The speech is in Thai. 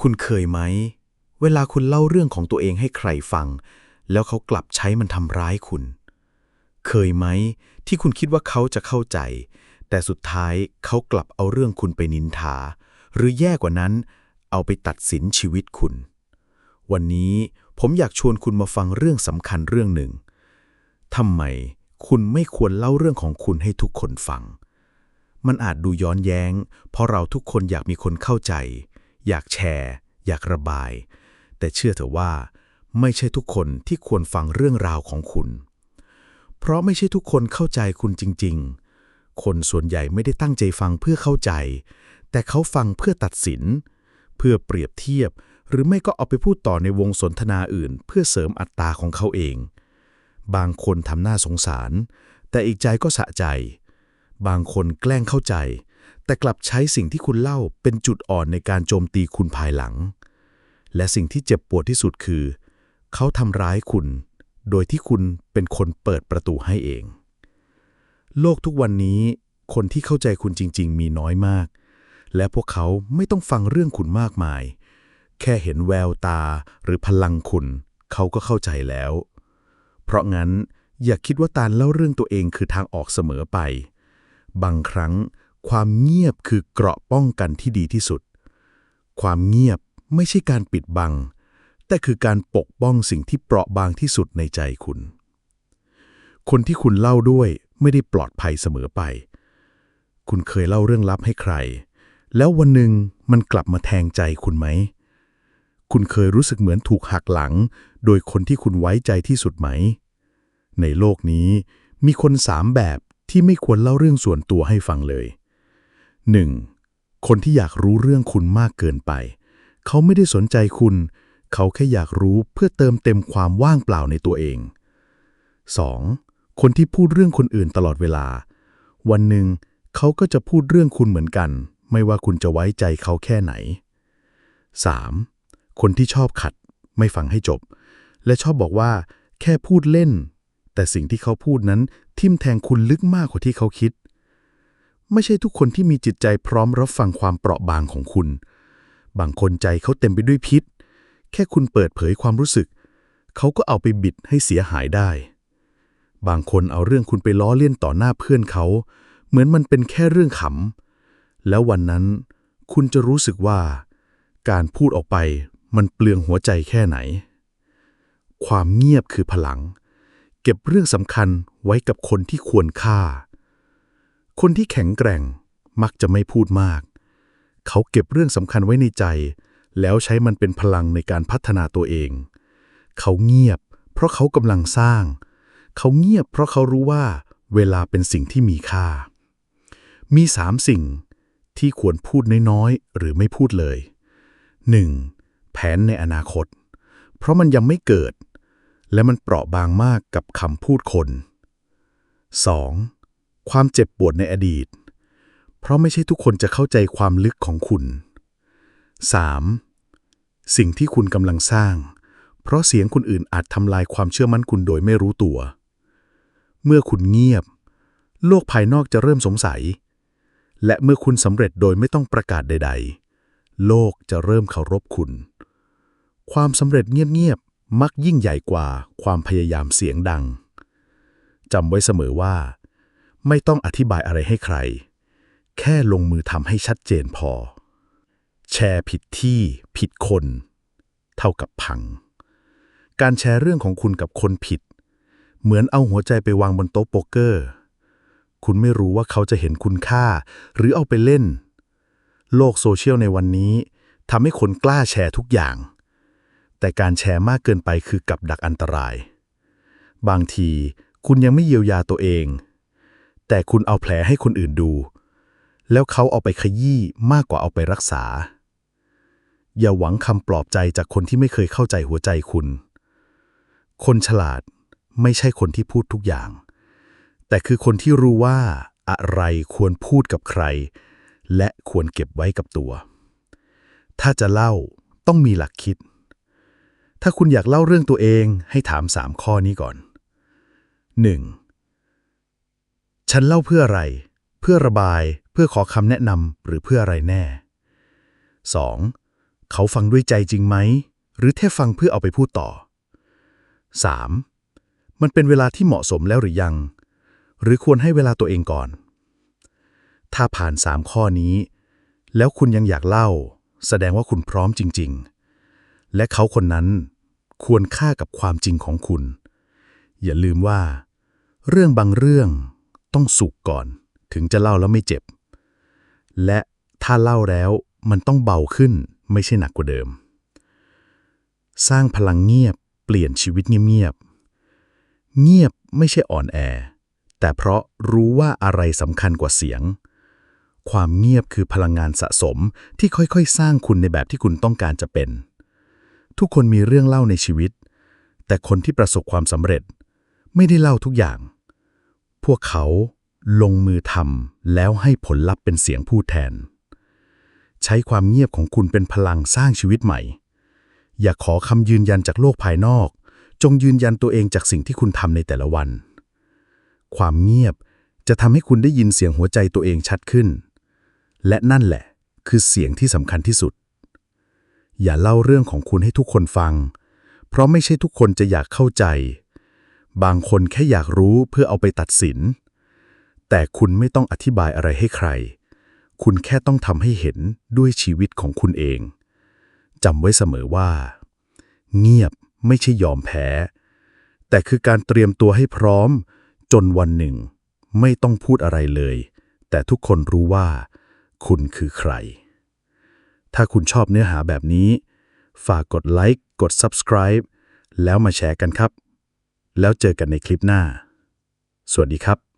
คุณเคยไหม เวลาคุณเล่าเรื่องของตัวเองให้ใครฟัง แล้วเขากลับใช้มันทำร้ายคุณ เคยไหม ที่คุณคิดว่าเขาจะเข้าใจ แต่สุดท้ายเขากลับเอาเรื่องคุณไปนินทา หรือแย่กว่านั้น เอาไปตัดสินชีวิตคุณ วันนี้ผมอยากชวนคุณมาฟังเรื่องสำคัญเรื่องหนึ่งทำไมคุณไม่ควรเล่าเรื่องของคุณให้ทุกคนฟัง มันอาจดูย้อนแย้ง เพราะเราทุกคนอยากมีคนเข้าใจ อยากแชร์ อยากระบาย แต่เชื่อเถอะว่า ไม่ใช่ทุกคนที่ควรฟังเรื่องราวของคุณ เพราะไม่ใช่ทุกคนเข้าใจคุณจริง ๆ คนส่วนใหญ่ไม่ได้ตั้งใจฟังเพื่อเข้าใจ แต่เขาฟังเพื่อตัดสิน เพื่อเปรียบเทียบ หรือไม่ก็เอาไปพูดต่อในวงสนทนาอื่น เพื่อเสริมอัตราของเขาเอง บางคนทำหน้าสงสาร แต่อีกใจก็สะใจ บางคนแกล้งเข้าใจ แต่กลับใช้สิ่งที่คุณเล่าเป็นจุดอ่อนในการโจมตีคุณภายหลัง และสิ่งที่เจ็บปวดที่สุดคือ เขาทำร้ายคุณ โดยที่คุณเป็นคนเปิดประตูให้เอง โลกทุกวันนี้ คนที่เข้าใจคุณจริง ๆ มีน้อยมาก และพวกเขาไม่ต้องฟังเรื่องคุณมากมาย แค่เห็นแววตาหรือพลังคุณ เขาก็เข้าใจแล้ว เพราะงั้นอย่าคิดว่าการเล่าเรื่องตัวเองคือทางออกเสมอไป บางครั้ง ความเงียบคือเกราะป้องกันที่ดีที่สุด ความเงียบไม่ใช่การปิดบัง แต่คือการปกป้องสิ่งที่เปราะบางที่สุดในใจคุณ คนที่คุณเล่าด้วยไม่ได้ปลอดภัยเสมอไป คุณเคยเล่าเรื่องลับให้ใคร แล้ววันหนึ่งมันกลับมาแทงใจคุณไหม คุณเคยรู้สึกเหมือนถูกหักหลัง โดยคนที่คุณไว้ใจที่สุดไหม ในโลกนี้มีคนสามแบบที่ไม่ควรเล่าเรื่องส่วนตัวให้ฟังเลย 1. คนที่อยากรู้เรื่องคุณมากเกินไป เขาไม่ได้สนใจคุณ เขาแค่อยากรู้เพื่อเติมเต็มความว่างเปล่าในตัวเอง 2. คนที่พูดเรื่องคนอื่นตลอดเวลา วันหนึ่งเขาก็จะพูดเรื่องคุณเหมือนกัน ไม่ว่าคุณจะไว้ใจเขาแค่ไหน 3. คนที่ชอบขัด ไม่ฟังให้จบ และชอบบอกว่า แค่พูดเล่น แต่สิ่งที่เขาพูดนั้นทิ่มแทงคุณลึกมากกว่าที่เขาคิด ไม่ใช่ทุกคนที่มีจิตใจพร้อมรับฟังความเปราะบางของคุณ บางคนใจเขาเต็มไปด้วยพิษ แค่คุณเปิดเผยความรู้สึก เขาก็เอาไปบิดให้เสียหายได้ บางคนเอาเรื่องคุณไปล้อเลียนต่อหน้าเพื่อนเขา เหมือนมันเป็นแค่เรื่องขำ แล้ววันนั้นคุณจะรู้สึกว่า การพูดออกไปมันเปลืองหัวใจแค่ไหน ความเงียบคือพลัง เก็บเรื่องสำคัญไว้กับคนที่ควรค่า คนที่แข็งแกร่งมักจะไม่พูดมาก เขาเก็บเรื่องสำคัญไว้ในใจ แล้วใช้มันเป็นพลังในการพัฒนาตัวเอง เขาเงียบ เพราะเขากำลังสร้าง เขาเงียบเพราะเขารู้ว่า เวลาเป็นสิ่งที่มีค่า มีสามสิ่งที่ควรพูดน้อยๆ หรือไม่พูดเลย 1. แผนในอนาคต เพราะมันยังไม่เกิด และมันเปราะบางมากกับคำพูดคน 2. ความเจ็บปวดในอดีต เพราะไม่ใช่ทุกคนจะเข้าใจความลึกของคุณ 3. สิ่งที่คุณกำลังสร้าง เพราะเสียงคนอื่นอาจทำลายความเชื่อมั่นคุณโดยไม่รู้ตัว เมื่อคุณเงียบ โลกภายนอกจะเริ่มสงสัย และเมื่อคุณสำเร็จโดยไม่ต้องประกาศใด ๆ โลกจะเริ่มเคารพคุณ ความสำเร็จเงียบๆมักยิ่งใหญ่กว่าความพยายามเสียงดังจำไว้เสมอว่า ไม่ต้องอธิบายอะไรให้ใคร แค่ลงมือทำให้ชัดเจนพอ แชร์ผิดที่ผิดคน เท่ากับพัง การแชร์เรื่องของคุณกับคนผิด เหมือนเอาหัวใจไปวางบนโต๊ะโป๊กเกอร์ คุณไม่รู้ว่าเขาจะเห็นคุณค่า หรือเอาไปเล่น โลกโซเชียลในวันนี้ทำให้คนกล้าแชร์ทุกอย่าง แต่การแชร์มากเกินไปคือกับดักอันตราย บางทีคุณยังไม่เยียวยาตัวเอง แต่คุณเอาแผลให้คนอื่นดู แล้วเขาเอาไปขยี้มากกว่าเอาไปรักษา อย่าหวังคำปลอบใจจากคนที่ไม่เคยเข้าใจหัวใจคุณ คนฉลาดไม่ใช่คนที่พูดทุกอย่าง แต่คือคนที่รู้ว่าอะไรควรพูดกับใคร และควรเก็บไว้กับตัว ถ้าจะเล่าต้องมีหลักคิด ถ้าคุณอยากเล่าเรื่องตัวเองให้ถามสามข้อนี้ก่อน 1. ฉันเล่าเพื่ออะไร เพื่อระบาย เพื่อขอคำแนะนำหรือเพื่ออะไรแน่ 2. เขาฟังด้วยใจจริงไหม หรือแค่ฟังเพื่อเอาไปพูดต่อ 3. มันเป็นเวลาที่เหมาะสมแล้วหรือยัง หรือควรให้เวลาตัวเองก่อน ถ้าผ่าน3ข้อนี้ แล้วคุณยังอยากเล่า แสดงว่าคุณพร้อมจริง ๆ และเขาคนนั้นควรค่ากับความจริงของคุณ อย่าลืมว่า เรื่องบางเรื่อง ต้องสุกก่อน ถึงจะเล่าแล้วไม่เจ็บ และถ้าเล่าแล้วมันต้องเบาขึ้นไม่ใช่หนักกว่าเดิม สร้างพลังเงียบเปลี่ยนชีวิตเงียบๆเงียบไม่ใช่อ่อนแอ แต่เพราะรู้ว่าอะไรสำคัญกว่าเสียง ความเงียบคือพลังงานสะสมที่ค่อยๆ สร้างคุณในแบบที่คุณต้องการจะเป็น ทุกคนมีเรื่องเล่าในชีวิต แต่คนที่ประสบความสำเร็จ ไม่ได้เล่าทุกอย่าง พวกเขาลงมือทำแล้วให้ผลลัพธ์เป็นเสียงพูดแทน ใช้ความเงียบของคุณเป็นพลังสร้างชีวิตใหม่ อย่าขอคำยืนยันจากโลกภายนอก จงยืนยันตัวเองจากสิ่งที่คุณทำในแต่ละวัน ความเงียบจะทำให้คุณได้ยินเสียงหัวใจตัวเองชัดขึ้น และนั่นแหละ คือเสียงที่สำคัญที่สุด อย่าเล่าเรื่องของคุณให้ทุกคนฟัง เพราะไม่ใช่ทุกคนจะอยากเข้าใจ บางคนแค่อยากรู้เพื่อเอาไปตัดสิน แต่คุณไม่ต้องอธิบายอะไรให้ใคร คุณแค่ต้องทำให้เห็นด้วยชีวิตของคุณเองจำไว้เสมอว่า เงียบไม่ใช่ยอมแพ้ แต่คือการเตรียมตัวให้พร้อม จนวันหนึ่ง ไม่ต้องพูดอะไรเลย แต่ทุกคนรู้ว่า คุณคือใคร ถ้าคุณชอบเนื้อหาแบบนี้ ฝากกดไลค์กด Subscribe แล้วมาแชร์กันครับ แล้วเจอกันในคลิปหน้า สวัสดีครับ